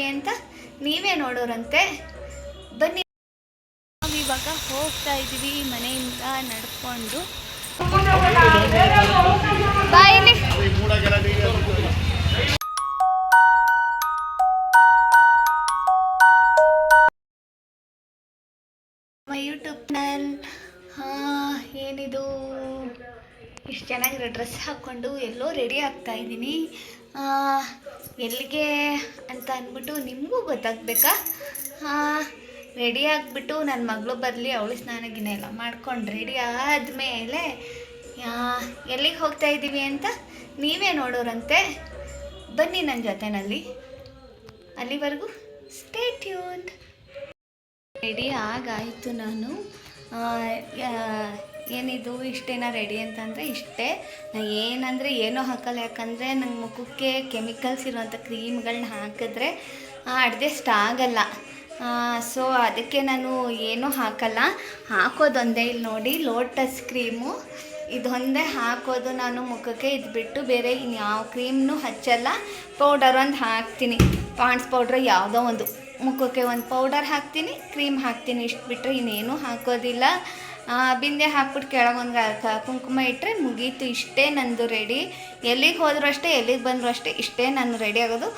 ಅಂತ ನೀವೇ ನೋಡೋರಂತೆ. ಬನ್ನಿ. ನಾವು ಇವಾಗ ಹೋಗ್ತಾ ಇದ್ದೀವಿ ಮನೆಯಿಂದ ನಡ್ಕೊಂಡು. ಯೂಟ್ಯೂಬ್ ಚಾನಲ್ ಏನಿದು? ಇಷ್ಟು ಚೆನ್ನಾಗಿರೋ ಡ್ರೆಸ್ ಹಾಕ್ಕೊಂಡು ಎಲ್ಲೋ ರೆಡಿ ಆಗ್ತಾ ಇದ್ದೀನಿ. ಎಲ್ಲಿಗೆ ಅಂತ ಅಂದ್ಬಿಟ್ಟು ನಿಮಗೂ ಗೊತ್ತಾಗಬೇಕಾ? ರೆಡಿ ಆಗಿಬಿಟ್ಟು ನನ್ನ ಮಗಳು ಬರಲಿ, ಅವಳು ಸ್ನಾನ ಗಿನ ಎಲ್ಲ ಮಾಡ್ಕೊಂಡು ರೆಡಿ ಆದಮೇಲೆ ಎಲ್ಲಿಗೆ ಹೋಗ್ತಾ ಇದ್ದೀವಿ ಅಂತ ನೀವೇ ನೋಡೋರಂತೆ. ಬನ್ನಿ ನನ್ನ ಜೊತೆನಲ್ಲಿ. ಅಲ್ಲಿವರೆಗೂ ಸ್ಟೇ ಯೂನ್ ರೆಡಿ ಆಗಾಯಿತು ನಾನು. ಏನಿದು, ಇಷ್ಟೇನ ರೆಡಿ ಅಂತಂದರೆ ಇಷ್ಟೇ. ನಾ ಏನಂದರೆ ಏನೂ ಹಾಕಲ್ಲ, ಯಾಕಂದರೆ ನನ್ನ ಮುಖಕ್ಕೆ ಕೆಮಿಕಲ್ಸ್ ಇರುವಂಥ ಕ್ರೀಮ್ಗಳನ್ನ ಹಾಕಿದ್ರೆ ಅಡ್ಜಸ್ಟ್ ಆಗಲ್ಲ. ಸೊ ಅದಕ್ಕೆ ನಾನು ಏನೂ ಹಾಕಲ್ಲ. ಹಾಕೋದೊಂದೇ ಇಲ್ಲಿ ನೋಡಿ ಲೋಟಸ್ ಕ್ರೀಮು ಇದೊಂದೇ ಹಾಕೋದು ನಾನು ಮುಖಕ್ಕೆ. ಇದು ಬಿಟ್ಟು ಬೇರೆ ಇನ್ಯಾವ ಕ್ರೀಮ್ನೂ ಹಚ್ಚಲ್ಲ. ಪೌಡರ್ ಒಂದು ಹಾಕ್ತೀನಿ. ಪಾಂಡ್ಸ್ ಪೌಡ್ರ್ ಯಾವುದೋ ಒಂದು. ಮುಖಕ್ಕೆ ಒಂದು ಪೌಡರ್ ಹಾಕ್ತೀನಿ ಕ್ರೀಮ್ ಹಾಕ್ತೀನಿ. ಇಷ್ಟು ಬಿಟ್ಟರೆ ಇನ್ನೇನು ಹಾಕೋದಿಲ್ಲ. ಬಿಂದೆ ಹಾಕ್ಬಿಟ್ಟು ಕೆಳಗೊಂದು ಕುಂಕುಮ ಇಟ್ಟರೆ ಮುಗೀತು, ಇಷ್ಟೇ ನಂದು ರೆಡಿ ಎಲ್ಲಿಗೆ ಹೋದರೂ ಅಷ್ಟೇ, ಎಲ್ಲಿಗೆ ಬಂದರೂ ಅಷ್ಟೇ, ಇಷ್ಟೇ ನಾನು ರೆಡಿ ಆಗೋದು.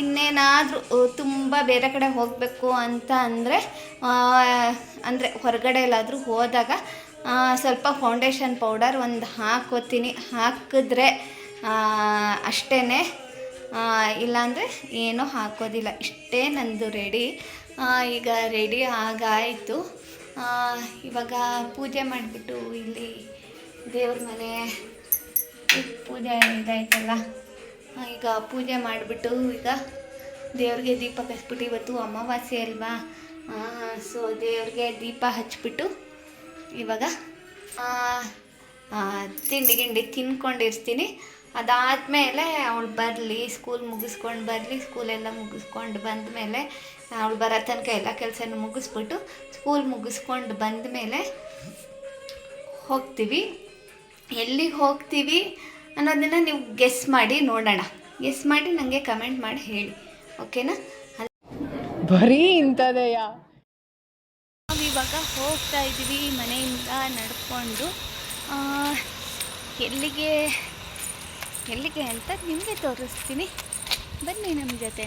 ಇನ್ನೇನಾದರೂ ತುಂಬ ಬೇರೆ ಕಡೆ ಹೋಗಬೇಕು ಅಂತ ಅಂದರೆ ಅಂದರೆ ಹೊರಗಡೆ ಎಲ್ಲಾದರೂ ಹೋದಾಗ ಸ್ವಲ್ಪ ಫೌಂಡೇಶನ್ ಪೌಡರ್ ಒಂದು ಹಾಕೋತೀನಿ. ಹಾಕಿದ್ರೆ ಅಷ್ಟೇ ಇಲ್ಲಾಂದರೆ ಏನೂ ಹಾಕೋದಿಲ್ಲ. ಇಷ್ಟೇ ನಂದು ರೆಡಿ ಈಗ ರೆಡಿ ಆಗಾಯಿತು. ಇವಾಗ ಪೂಜೆ ಮಾಡಿಬಿಟ್ಟು ಇಲ್ಲಿ ದೇವ್ರ ಮನೆ ಪೂಜೆ ಇದಾಯ್ತಲ್ಲ ಈಗ ಪೂಜೆ ಮಾಡಿಬಿಟ್ಟು ಈಗ ದೇವ್ರಿಗೆ ದೀಪ ಕಸ್ಬಿಟ್ಟು ಇವತ್ತು ಅಮಾವಾಸ್ಯೆ ಅಲ್ವಾ? ಸೊ ದೇವ್ರಿಗೆ ದೀಪ ಹಚ್ಬಿಟ್ಟು ಇವಾಗ ತಿಂಡಿ ಗಿಂಡಿ ತಿನ್ಕೊಂಡಿರ್ತೀನಿ. ಅದಾದಮೇಲೆ ಅವಳು ಬರಲಿ ಸ್ಕೂಲ್ ಮುಗಿಸ್ಕೊಂಡು ಬರಲಿ ಸ್ಕೂಲೆಲ್ಲ ಮುಗಿಸ್ಕೊಂಡು ಬಂದಮೇಲೆ ಅವಳು ಬರೋ ತನಕ ಎಲ್ಲ ಕೆಲಸನೂ ಮುಗಿಸ್ಬಿಟ್ಟು ಸ್ಕೂಲ್ ಮುಗಿಸ್ಕೊಂಡು ಬಂದ ಮೇಲೆ ಹೋಗ್ತೀವಿ. ಎಲ್ಲಿಗೆ ಹೋಗ್ತೀವಿ ಅನ್ನೋದನ್ನು ನೀವು ಗೆಸ್ ಮಾಡಿ ನೋಡೋಣ. ಗೆಸ್ ಮಾಡಿ ನನಗೆ ಕಮೆಂಟ್ ಮಾಡಿ ಹೇಳಿ. ಓಕೆನಾ ಬರೀ ಇಂಥದಯ್ಯ ನಾವು ಇವಾಗ ಹೋಗ್ತಾ ಇದ್ದೀವಿ ಮನೆಯಿಂದ ನಡ್ಕೊಂಡು. ಆ, ಎಲ್ಲಿಗೆ ಎಲ್ಲಿಗೆ ಅಂತ ನಿಮಗೆ ತೋರಿಸ್ತೀನಿ. ಬನ್ನಿ ನಮ್ಮ ಜೊತೆ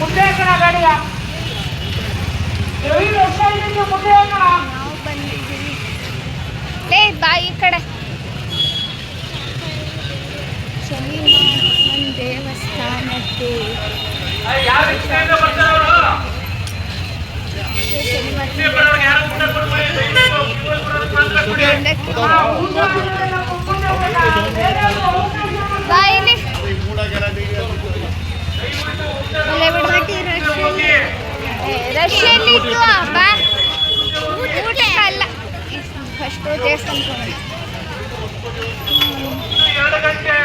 ಮುಂದೆ ಹಾಕೋಣ ಗಾಡಿಯ ಹೆವಿ ರಶ್ ಆಗೈತೆ ಮುಂದೆ ಹಾಕೋಣ ನಾವು ಬಂದಿದ್ದೀವಿ ಲೇ ಬಾ ಈ ಕಡೆ ಶನಿ ಮಹಾತ್ಮನ್ ದೇವಸ್ಥಾನಕ್ಕೆ ಯಾವ ರಿಕ್ಷೆಯಿಂದ ಬರ್ತಾರವರು ಶನಿ ಹಿಂದೆ ಬರೋರು ಯಾರು ಊಟ ಕೊಡ್ಬೇಡಿ ದಯವಿಟ್ಟು ಇವ್ರು ಬರೋರು ಮಾತ್ರ ಕೊಡಿ ಮಹಾತ್ಮಂದಕ್ಕೆ ಮುಂದೆ ಹೋಗೋಣ ಬೇರೆ ಬಾ ಇಲ್ಲಿ ಅಲ್ಲೇ ಬಿಡು ರಶ್ ಎಲ್ಲಿತ್ತು ಬಾ ಊಟಕ್ಕೆ ಅಲ್ಲ ಫಸ್ಟು ದೇವಸ್ಥಾನಕ್ಕೆ ಎರಡು ಗಂಟೆ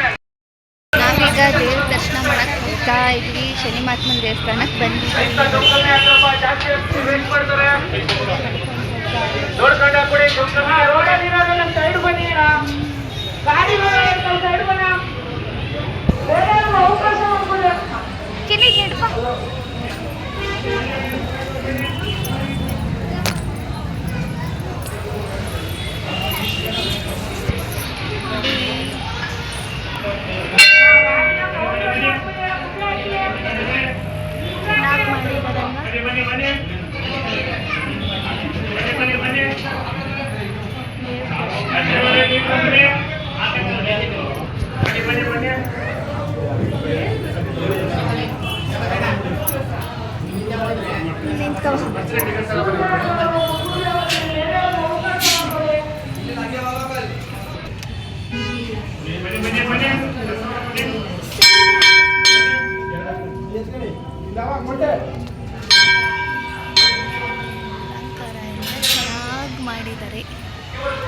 ನಾವೀಗ ದೇವ್ರ ದರ್ಶನ ಮಾಡಕ್ಕೆ ಹೋಗ್ತಾ ಇದ್ವಿ ಶನಿ ಮಹಾತ್ಮನ ದೇವಸ್ಥಾನಕ್ಕೆ ಬಂದಿದ್ದೀವಿ ಡೊಂಕಲ್ನೇ ಹಾಕಪ್ಪ ಜಾಸ್ತಿ ಹೊತ್ತು ವೇಟ್ ಮಾಡ್ತಾರೆ ನೋಡ್ಕೊಂಡ ಕೊಡಿ ಡೊಂಕಲ್ ರೋಡಲ್ಲಿ ಇರೋರೆಲ್ಲ ಸೈಡ್ ಬನ್ನಿ ಗಾಡಿ ಸೈಡ್ ಬನ್ನ ಬೇರೆ ಅವಕಾಶ ಮಾಡ್ಕೊಳ್ಳಿ ಕಿಲಿ ಹಿಡ್ಕೊ ಚೆನ್ನಾಗಿ ಮಾಡಿದಾರಲ್ವಾ ಬನ್ನಿ ಬನ್ನಿ ಬನ್ನಿ ಬನ್ನಿ ಬನ್ನಿ ಬನ್ನಿ ಬನ್ನಿ ಅಲಂಕಾರ ಎಲ್ಲ ಚೆನ್ನಾಗಿ ಮಾಡಿದ್ದಾರೆ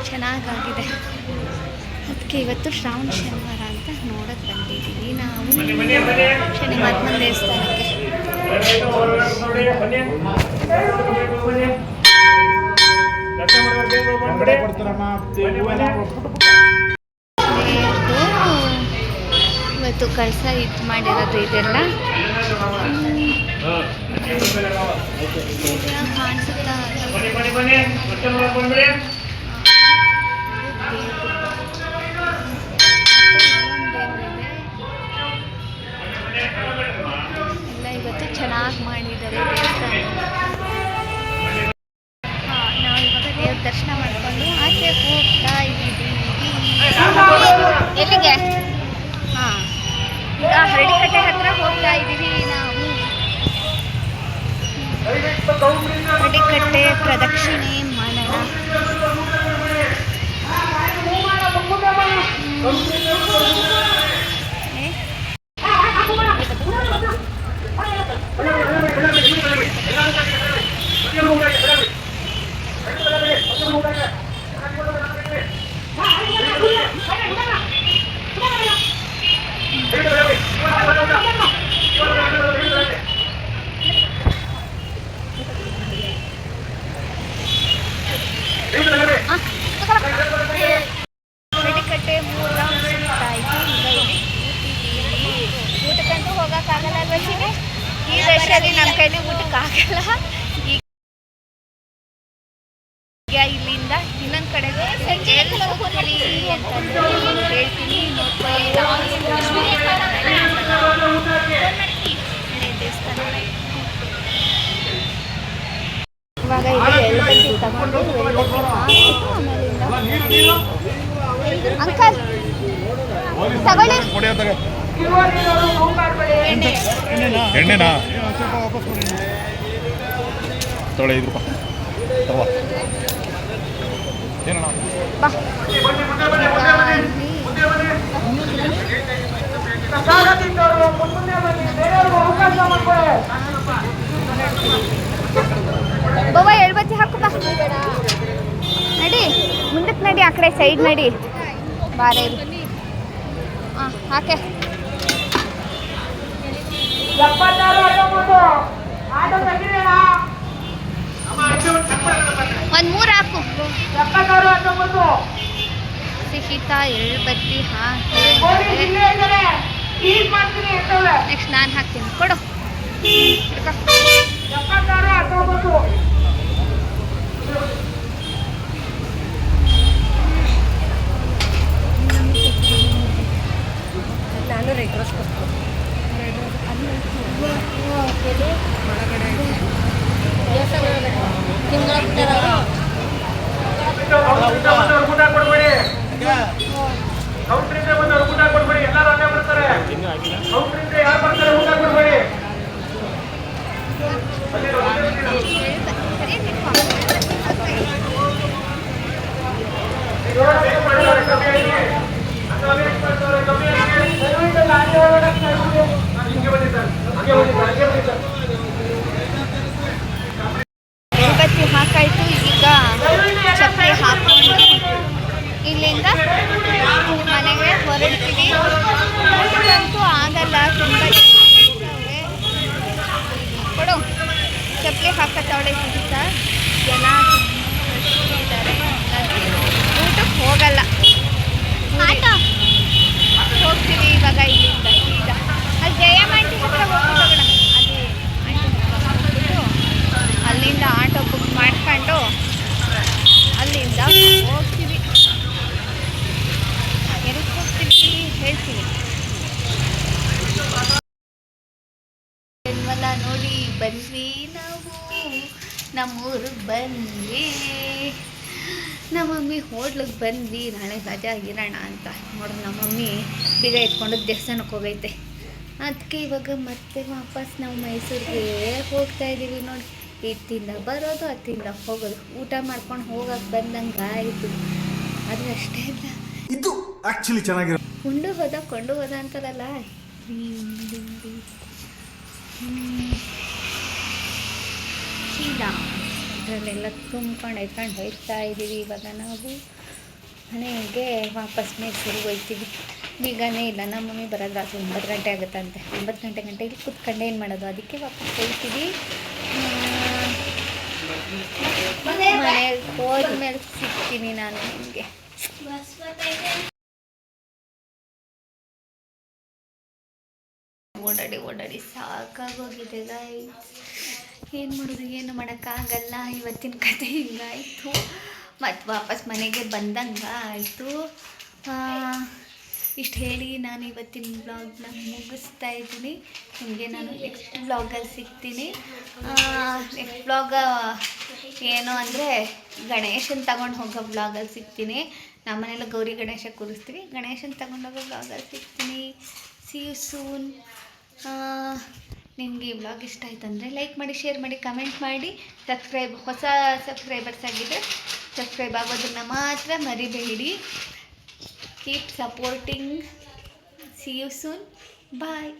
ಚೆನ್ನಾಗಾಗಿದೆ. ಅದಕ್ಕೆ ಇವತ್ತು ಶ್ರಾವಣ ಶನಿವಾರ ಅಂತ ನೋಡಕ್ಕೆ ಬಂದಿದ್ದೀವಿ. ನಾವು ಶನಿ ಮಹಾತ್ಮನ ದೇವಸ್ಥಾನಕ್ಕೆ ಇವತ್ತು ಕಳಸ ಇದು ಮಾಡಿರೋದು ಇದೆಲ್ಲ. ಕಾಣಿಸುತ್ತಾ ಇವತ್ತು ಚೆನ್ನಾಗಿ ಮಾಡಿದ್ದಾರೆ ದೇವಸ್ಥಾನ. ನಾವು ಇವಾಗ ದೇವ್ರ ದರ್ಶನ ಮಾಡ್ಕೊಂಡು ಆಚೆ ಹೋಗ್ತಾ ಇದ್ದೀವಿ. ಎಲ್ಲಿಗೆ? ಹಾಂ, ಈಗ ಹರಳಿಕಟ್ಟೆ ಹತ್ರ ಹೋಗ್ತಾ ಇದ್ದೀವಿ ನಾವು. ಹರಳಿಕಟ್ಟೆ ಪ್ರದಕ್ಷಿಣೆ ಮಾಡೋಣ? ಹರಳಿಕಟ್ಟೆ ಮೂರು ರೌಂಡ್ ಸುತ್ತಾ ಇದ್ವಿ ಈಗ ಇಲ್ಲಿ ಕೂತಿದ್ದೀವಿ ಊಟಕ್ಕಂತೂ ಹೋಗೋಕ್ಕಾಗಲ್ಲ ಅಲ್ವಾ ಶಿವಿ ಈ ರಶಲ್ಲಿ ನಮ್ಮ ಕೈಲಿ ಊಟಕ್ಕಾಗಲ್ಲ ಈಗ ಇಲ್ಲಿಂದ ಇನ್ನೊಂದು ಕಡೆ ಹೋಗ್ತೀವಿ. ಎಲ್ಲಿ ಹೋಗ್ತೀವಿ ಅಂತಂದ್ರೆ ಹೇಳ್ತೀನಿ ನೋಡ್ಕೊಳ್ಳಿ ದೇವಸ್ಥಾನ ಇವಾಗ ಇಲ್ಲಿ ಎಳ್ಬತ್ತಿ ತಗೊಂಡು ಎಳ್ಬತ್ತಿ ಹಾಕ್ಬಿಟ್ಟು ಆಮೇಲಿಂದ ಅಂಕಲ್ ಎಣ್ಣೆ ಎಣ್ಣೆನಾ? ತೊಳೆ ಐದು ರೂಪಾಯಿ. ತಗೋ. ಏನಣ್ಣ? ಬಾ ಈಗ ಇಲ್ಲಿ ಬವ್ವ ಎಳ್ಬತ್ತಿ ಹಾಕು ಬಾ ನಡಿ, ಮುಂದಕ್ಕೆ ನಡಿ, ಆ ಕಡೆ ಸೈಡ್ ನಡಿ. ಬಾರ. ಹಾಕೆ. ಒಂದು ಮೂರು ಹಾಕು. ಸಿಹಿತ ಹಾಕಿ ಈಗ ಮಾಡ್ತೀನಿ ಎಷ್ಟವೆ ನೆಕ್ಸ್ಟ್ ನಾನು ಹಾಕ್ತೀನಿ. ಕೊಡು ಹಿಡ್ಕೊ. ಎಪ್ಪತ್ತಾರು ಹತ್ತೊಂಬತ್ತು ಊಟ ಕೊಡ್ಬೇಡಿ ಕೌಂಟ್ರಿಂದ ಬಂದವ್ರು ಊಟ ಕೊಡ್ಬೇಡಿ ಎಲ್ಲರೂ ಅಲ್ಲೇ ಬರ್ತಾರೆ ಕೌಂಟ್ರಿಂದ ಯಾರು ಬರ್ತಾರೆ ಊಟ ಕೊಡ್ಬೇಡಿ ಹಿಡ್ಕೊ. ದಯವಿಟ್ಟು ಗಾಡಿ ಒಳಗಡೆ ಹಂಗೆ ಬನ್ನಿ ಸರ್ ಹಂಗೆ ಬನ್ನಿ ಸರ್ ಹಂಗೆ ಬನ್ನಿ ಸರ್ ಎಳ್ಬತ್ತಿ ಹಾಕಾಯ್ತು ಈಗ ಚಪ್ಪಲಿ ಹಾಕೊಂಡು ಇಲ್ಲಿಂದ ಮನೆಗೆ ಹೊರಡ್ತೀವಿ ಊಟಕ್ಕಂತೂ ಆಗಲ್ಲ ತುಂಬ ಇದ್ದಾವೆ. ಕೊಡು ಚಪ್ಪಲಿ ಹಾಕತ್ತವಳೆ ಸಿಗುತ್ತಾ ಜನ ಇದ್ದಾರೆ ಊಟಕ್ಕೆ ಹೋಗಲ್ಲ ಆಟ ಹೋಗ್ತೀವಿ ಇವಾಗ ಇಲ್ಲಿಂದ ಈಗ ಅಲ್ಲಿ ಜಯಮಾಂಟಿ ಹತ್ರ ಹೋಗ್ಬಿಟ್ಟು ಅಲ್ಲಿ ಆಂಟಿ ಹತ್ರ ಹೋಗ್ಬಿಟ್ಟು ಅಲ್ಲಿಂದ ಆಟೋ ಬುಕ್ ಮಾಡ್ಕೊಂಡು ಅಲ್ಲಿಂದ ಹೋಗ್ತೀವಿ ಎಲ್ಲಿ ಹೋಗ್ತೀವಿ ಹೇಳ್ತೀನಿ ಜನ್ಮನ ನೋಡಿ ಬಂದ್ವಿ ನಾವು. ನಮ್ಮೂರಿಗೆ ಬಂದ್ವಿ ನಮ್ಮ ಮಮ್ಮಿ ಹೋಟ್ಲಿಗೆ ಬಂದ್ವಿ ನಾಳೆ ರಜಾ ಇರೋಣ ಅಂತ. ನೋಡ್ರಿ ನಮ್ಮ ಮಮ್ಮಿ ಬೀಗ ಇಟ್ಕೊಂಡು ದೇವಸ್ಥಾನಕ್ಕೆ ಹೋಗೈತೆ. ಅದಕ್ಕೆ ಇವಾಗ ಮತ್ತೆ ವಾಪಸ್ ನಾವು ಮೈಸೂರಿಗೆ ಹೋಗ್ತಾ ಇದ್ದೀವಿ ನೋಡಿ. ಇತ್ತಿಂದ ಬರೋದು ಅತ್ತಿಂದ ಹೋಗೋದು. ಊಟ ಮಾಡ್ಕೊಂಡು ಹೋಗಕ್ಕೆ ಬಂದಂಗೆ ಆಯಿತು. ಅದು ಅಷ್ಟೇ ಇಲ್ಲ ಇದು ಆ್ಯಕ್ಚುಲಿ ಚೆನ್ನಾಗಿರೋ ಉಂಡು ಹೋದ ಕೊಂಡು ಹೋದ ಅಂತಾರಲ್ಲ. ಚೀಲ ಅದರಲ್ಲೆಲ್ಲ ತುಂಬ್ಕೊಂಡು ಎತ್ಕೊಂಡು ಹೋಗ್ತಾ ಇದ್ದೀವಿ ಇವಾಗ ನಾವು. ಮನೆಗೆ ವಾಪಸ್ ಮೈಸೂರಿಗೆ ಹೋಗ್ತೀವಿ. ಈಗನೇ ಇಲ್ಲ, ನಮ್ಮ ಮಮ್ಮಿ ಬರೋದು ರಾತ್ರಿ ಒಂಬತ್ತು ಗಂಟೆ ಆಗುತ್ತಂತೆ ಒಂಬತ್ತು ಗಂಟೆ ಗಂಟೆ ಇಲ್ಲಿ ಕೂತ್ಕೊಂಡು ಏನು ಮಾಡೋದು? ಅದಕ್ಕೆ ವಾಪಸ್ ಹೋಗ್ತೀವಿ. ಮನೆಗೆ ಹೋದ್ಮೇಲೆ ಸಿಗ್ತೀನಿ ನಾನು ನಿಮಗೆ. ಓಡಾಡಿ ಓಡಾಡಿ ಸಾಕಾಗೋಗಿದೆ ಗಾಯ್ ಏನು ಮಾಡೋದು, ಏನು ಮಾಡೋಕ್ಕಾಗಲ್ಲ ಇವತ್ತಿನ ಕತೆ ಹಿಂಗಾಯಿತು. ಮತ್ತು ವಾಪಸ್ ಮನೆಗೆ ಬಂದಂಗೆ ಆಯಿತು. ಇಷ್ಟು ಹೇಳಿ ನಾನು ಇವತ್ತಿನ ಬ್ಲಾಗ್ನ ಮುಗಿಸ್ತಾ ಇದ್ದೀನಿ. ನಿಮಗೆ ನಾನು ನೆಕ್ಸ್ಟ್ ಬ್ಲಾಗಲ್ಲಿ ಸಿಗ್ತೀನಿ. ನೆಕ್ಸ್ಟ್ ಬ್ಲಾಗ ಏನು ಅಂದರೆ ಗಣೇಶನ ತಗೊಂಡು ಹೋಗೋ ಬ್ಲಾಗಲ್ಲಿ ಸಿಗ್ತೀನಿ. ನಮ್ಮನೆಲ್ಲ ಗೌರಿ ಗಣೇಶ ಕೂರಿಸ್ತೀವಿ. ಗಣೇಶನ ತಗೊಂಡು ಹೋಗೋ ಬ್ಲಾಗಲ್ಲಿ ಸಿಗ್ತೀನಿ. ಸಿ ಯು ಸೂನ್ ನಿಮಗೆ ಈ ವ್ಲಾಗ್ ಇಷ್ಟ ಆಯ್ತು ಅಂದರೆ ಲೈಕ್ ಮಾಡಿ ಶೇರ್ ಮಾಡಿ ಕಮೆಂಟ್ ಮಾಡಿ. ಸಬ್ಸ್ಕ್ರೈಬ್ ಹೊಸ ಸಬ್ಸ್ಕ್ರೈಬರ್ಸ್ ಆಗಿದ್ದರೆ ಸಬ್ಸ್ಕ್ರೈಬ್ ಆಗೋದನ್ನು ಮಾತ್ರ ಮರಿಬೇಡಿ. Keep supporting see you soon bye